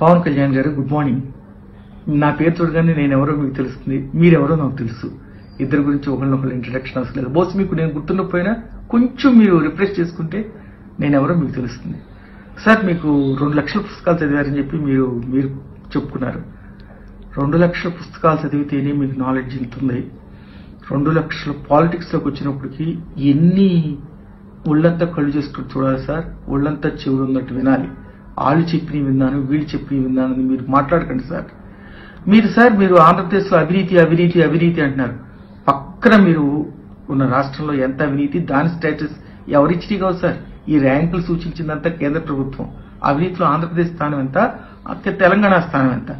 పవన్ కళ్యాణ్ గారు good morning. నా పేరు చూడగానే నేను ఎవరో మీకు తెలుస్తుంది. మీరెవరో నాకు తెలుసు. ఇద్దరి గురించి ఒకరినొకరు ఇంట్రడక్షన్ అవసరం లేదు. బోస్ మీకు నేను గుర్తుండకపోయినా కొంచెం మీరు రిఫ్రెష్ చేసుకుంటే నేను ఎవరో మీకు తెలుస్తుంది. సార్ మీకు రెండు లక్షల పుస్తకాలు చదివారని చెప్పి మీరు మీరు చెప్పుకున్నారు. రెండు లక్షల పుస్తకాలు చదివితేనే మీకు నాలెడ్జ్ ఉంటుంది. రెండు లక్షల పాలిటిక్స్లోకి వచ్చినప్పటికీ ఎన్ని ఒళ్ళంతా కళ్ళు చేసుకుని చూడాలి సార్? ఒళ్ళంతా చెవులు ఉన్నట్టు వినాలి. వాళ్ళు చెప్పినవి విన్నాను వీళ్ళు చెప్పినవి విన్నాను అని మీరు మాట్లాడకండి సార్. మీరు సార్ మీరు ఆంధ్రప్రదేశ్లో అవినీతి అవినీతి అవినీతి అంటున్నారు. పక్కన మీరు ఉన్న రాష్ట్రంలో ఎంత అవినీతి దాని స్టేటస్ ఎవరిచ్చి కావు సార్. ఈ ర్యాంకులు సూచించిందంతా కేంద్ర ప్రభుత్వం. అవినీతిలో ఆంధ్రప్రదేశ్ స్థానం ఎంత? తెలంగాణ స్థానం ఎంత?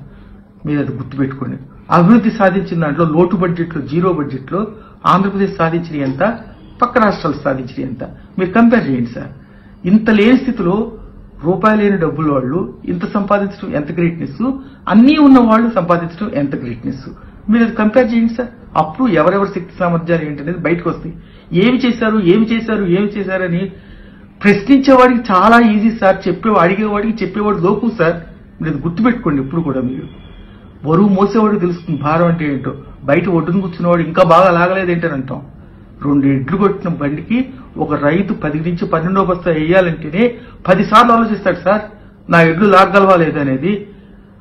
మీరు అది గుర్తుపెట్టుకోండి. అభివృద్ధి సాధించిన దాంట్లో లోటు బడ్జెట్లో జీరో బడ్జెట్లో ఆంధ్రప్రదేశ్ సాధించిన ఎంత? పక్క రాష్ట్రాలు సాధించిన ఎంత? మీరు కంపేర్ చేయండి సార్. ఇంత లేని స్థితిలో రూపాయి లేని డబ్బులు వాళ్ళు ఇంత సంపాదించడం ఎంత గ్రేట్నెస్ అన్నీ ఉన్న వాళ్ళు సంపాదించడం ఎంత గ్రేట్నెస్ మీరు అది కంపేర్ చేయండి సార్. అప్పుడు ఎవరెవరి శక్తి సామర్థ్యాలు ఏంటనేది బయటకు వస్తాయి. ఏమి చేశారు ఏమి చేశారు ఏమి చేశారని ప్రశ్నించేవాడికి చాలా ఈజీ సార్. చెప్పే అడిగేవాడికి చెప్పేవాడు లోకు సార్. మీరు అది గుర్తుపెట్టుకోండి ఇప్పుడు కూడా మీరు. బరువు మోసేవాడు తెలుస్తుంది భారం అంటే ఏంటో. బయట ఒడ్డును కూర్చున్నవాడు ఇంకా బాగా లాగలేదేంటని అంటాం. రెండు ఎడ్లు కొట్టిన బండికి ఒక రైతు పది నుంచి పన్నెండో బస్తా వేయాలంటేనే పది సార్లు ఆలోచిస్తాడు సార్ నా ఎడ్లు లాగలవా లేదనేది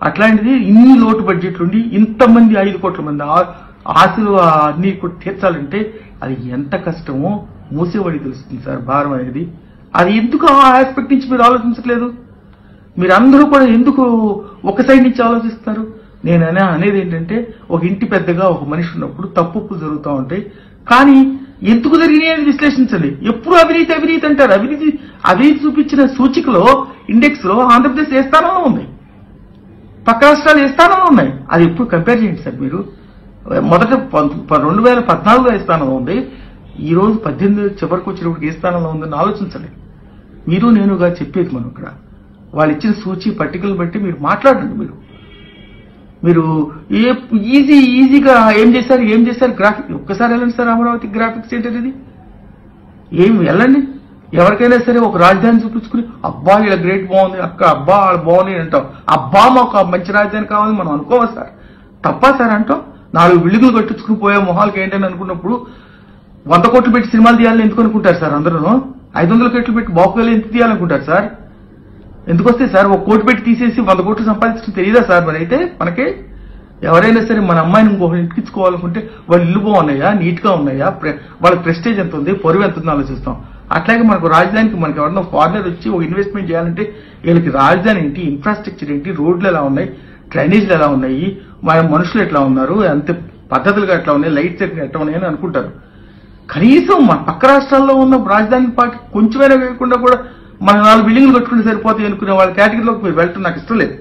అట్లాంటిది ఇన్ని లోటు బడ్జెట్లుండి ఇంతమంది ఐదు కోట్ల మంది ఆ- ఆశలు అన్ని కూడా తీర్చాలంటే అది ఎంత కష్టమో మూసేవాడికి తెలుస్తుంది సార్ భారం అనేది. అది ఎందుకు ఆ ఆస్పెక్ట్ నుంచి మీరు ఆలోచించట్లేదు? మీరు అందరూ కూడా ఎందుకు ఒక సైడ్ నుంచి ఆలోచిస్తారు నేను అనే అనేది ఏంటంటే ఒక ఇంటి పెద్దగా ఒక మనిషి ఉన్నప్పుడు తప్పులు జరుగుతూ ఉంటాయి. కానీ ఎందుకు జరిగినాయి అని విశ్లేషించండి. ఎప్పుడు అవినీతి అవినీతి అంటారు. అవినీతి అవినీతి చూపించిన సూచికలో ఇండెక్స్లో ఆంధ్రప్రదేశ్ ఏ స్థానంలో ఉంది? పక్క రాష్ట్రాలు ఏ స్థానంలో ఉన్నాయి? అది ఎప్పుడు కంపేర్ చేయండి సార్ మీరు. మొదట ప- రెండు వేల పద్నాలుగులో ఏ స్థానంలో ఉంది? ఈ రోజు పద్దెనిమిది చివరికి వచ్చినప్పుడు ఏ స్థానంలో ఉందని ఆలోచించండి. మీరు నేనుగా చెప్పేది మనం ఇక్కడ. వాళ్ళు ఇచ్చిన సూచి పట్టికలు బట్టి మీరు మాట్లాడండి మీరు. మీరు ఏ ఈజీ ఈజీగా ఏం చేశారు ఏం చేశారు గ్రాఫిక్ ఒక్కసారి వెళ్ళండి సార్ అమరావతి గ్రాఫిక్స్ సెంటర్ ఇది ఏం వెళ్ళండి? ఎవరికైనా సరే ఒక రాజధాని చూపించుకుని అబ్బా ఇలా గ్రేట్ బాగుంది అక్క అబ్బా వాళ్ళు బాగుంది అంటాం. అబ్బా మాకు ఆ మంచి రాజధాని కావాలి మనం అనుకోవాలి సార్? తప్పా సార్ అంటాం? నాలుగు బిల్డింగులు కట్టించుకుని పోయే మొహాలకి ఏంటని అనుకున్నప్పుడు వంద కోట్లు పెట్టి సినిమాలు తీయాలని ఎందుకు అనుకుంటారు సార్ అందరూ? ఐదు వందల కోట్లు పెట్టి బాకులు ఎందుకు తీయాలనుకుంటారు సార్? ఎందుకు వస్తే సార్ ఒక కోటి పెట్టి తీసేసి వంద కోట్లు సంపాదించడం తెలియదా సార్? మరి అయితే మనకి ఎవరైనా సరే మన అమ్మాయిని ఇంకొకటి ఇంటికించుకోవాలనుకుంటే వాళ్ళు ఇల్లు బాగున్నాయా? నీట్గా ఉన్నాయా? ప్రె- వాళ్ళ ప్రెస్టేజ్ ఎంత ఉంది పొరువు ఎంత ఉంది ఆలోచిస్తాం. అట్లాగే మనకు రాజధానికి మనకి ఎవరన్నా ఫారినర్ వచ్చి ఒక ఇన్వెస్ట్మెంట్ చేయాలంటే వీళ్ళకి రాజధాని ఏంటి? ఇన్ఫ్రాస్ట్రక్చర్ ఏంటి? రోడ్లు ఎలా ఉన్నాయి? డ్రైనేజ్లు ఎలా ఉన్నాయి? మన మనుషులు ఎట్లా ఉన్నారు? అంత పద్ధతులుగా ఎట్లా ఉన్నాయి? లైట్స్ ఎట్లా ఉన్నాయి అని అనుకుంటారు. కనీసం మన పక్క రాష్ట్రాల్లో ఉన్న రాజధాని పార్టీ కొంచెమైనా వేయకుండా కూడా మన నాలుగు బిల్డింగ్లు కట్టుకుంటే సరిపోతాయి అనుకునే వాళ్ళ కేటగిరీలోకి మీరు వెళ్ళటం నాకు ఇష్టం లేదు.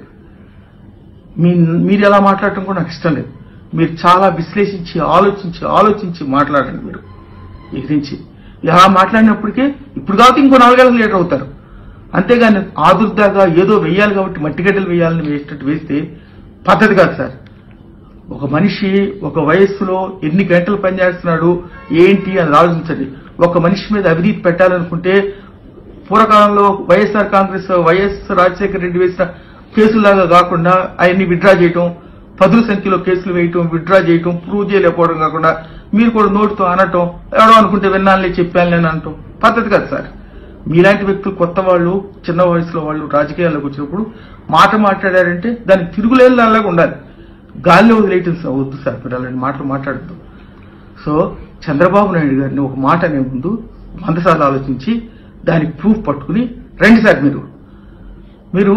మీ మీరు ఎలా మాట్లాడటం కూడా నాకు ఇష్టం లేదు. మీరు చాలా విశ్లేషించి ఆలోచించి ఆలోచించి మాట్లాడండి మీరు. ఈ గురించి ఇలా మాట్లాడినప్పటికే ఇప్పుడు కాబట్టి ఇంకో నాలుగేళ్ళకి లేట్ అవుతారు. అంతేగాని ఆదుర్దాగా ఏదో వెయ్యాలి కాబట్టి మట్టిగడ్డలు వేయాలని వేసేటట్టు వేస్తే పద్ధతి కాదు సార్. ఒక మనిషి ఒక వయస్సులో ఎన్ని గంటలు పనిచేస్తున్నాడు ఏంటి అని ఆలోచించండి. ఒక మనిషి మీద అవినీతి పెట్టాలనుకుంటే పూర్వకాలంలో YSR Congress YS Rajasekhara Reddy వేసిన కేసులాగా కాకుండా ఆయన్ని విత్డ్రా చేయటం పదుల సంఖ్యలో కేసులు వేయటం విత్డ్రా చేయటం ప్రూవ్ చేయలేకపోవడం కాకుండా మీరు కూడా నోటుతో అనటం ఎవడో అనుకుంటే విన్నానులే చెప్పాను నేను అనటం పద్ధతి కాదు సార్. మీలాంటి వ్యక్తులు కొత్త వాళ్ళు చిన్న వయసులో వాళ్ళు రాజకీయాల్లోకి వచ్చినప్పుడు మాట మాట్లాడారంటే దానికి తిరుగులేని దానిలాగా ఉండాలి. గాలిలో వదిలేయటం వద్దు సార్ మీరు అలాంటి మాటలు మాట్లాడద్దు. సో చంద్రబాబు నాయుడు గారిని ఒక మాట అనే ముందు వంద సార్లు ఆలోచించి దానికి ప్రూఫ్ పట్టుకుని రండి సార్ మీరు. మీరు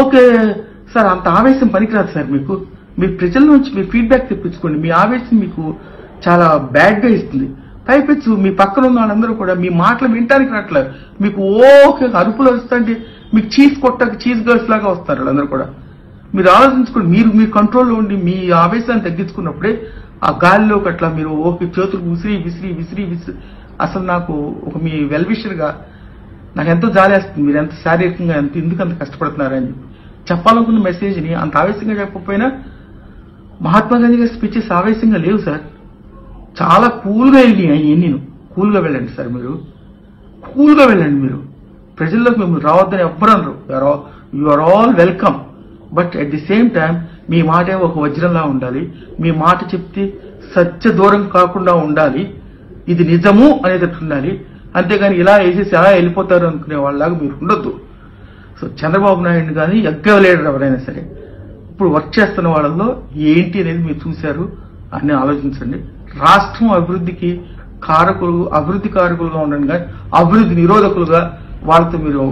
ఓకే సార్ అంత ఆవేశం పనికిరాదు సార్ మీకు. మీ ప్రజల నుంచి మీ ఫీడ్బ్యాక్ తెప్పించుకోండి. మీ ఆవేశం మీకు చాలా బ్యాడ్గా ఇస్తుంది. పైపెచ్చు మీ పక్కన ఉన్న వాళ్ళందరూ కూడా మీ మాటలు వినటానికి రావట్లేదు. మీకు ఓకే అరుపులు వస్తుంటే మీకు చీజ్ కొట్టక చీజ్ గర్ల్స్ లాగా వస్తారు వాళ్ళందరూ కూడా. మీరు ఆలోచించుకోండి. మీరు మీ కంట్రోల్లో ఉండి మీ ఆవేశాన్ని తగ్గించుకున్నప్పుడే ఆ గాలిలోకి అట్లా మీరు ఓకే చేతులు విసిరి విసిరి విసిరి విసిరి. అసలు నాకు ఒక మీ వెల్విషర్గా నాకు ఎంతో జాలేస్తుంది మీరు ఎంత శారీరకంగా ఎంత ఎందుకు అంత కష్టపడుతున్నారని చెప్పాలనుకున్న మెసేజ్ని అంత ఆవేశంగా చెప్పకపోయినా మహాత్మా గాంధీ గారి స్పీచెస్ ఆవేశంగా లేవు సార్. చాలా కూల్గా వెళ్ళినాయి అయ్యి కూల్గా వెళ్ళండి సార్ మీరు. కూల్గా వెళ్ళండి మీరు. ప్రజల్లోకి మిమ్మల్ని రావద్దని ఎవ్వరు అనరు. You are all welcome but at the same time మీ మాటే ఒక వజ్రంలా ఉండాలి. మీ మాట చెప్తే సత్య దూరం కాకుండా ఉండాలి. ఇది నిజము అనేటట్టు ఉండాలి. అంతేగాని ఇలా వేసేసి అలా వెళ్ళిపోతారు అనుకునే వాళ్ళలాగా మీరు ఉండొద్దు. సో చంద్రబాబు నాయుడు కానీ ఎగ్గవలేడు ఎవరైనా సరే. ఇప్పుడు వర్క్ చేస్తున్న వాళ్ళల్లో ఏంటి అనేది మీరు చూశారు అని ఆలోచించండి. రాష్ట్రం అభివృద్ధికి కారకులు అభివృద్ధి కారకులుగా ఉండండి కానీ అభివృద్ధి నిరోధకులుగా వాళ్ళతో మీరు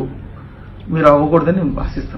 మీరు అవ్వకూడదని నేను ఆశిస్తున్నాను.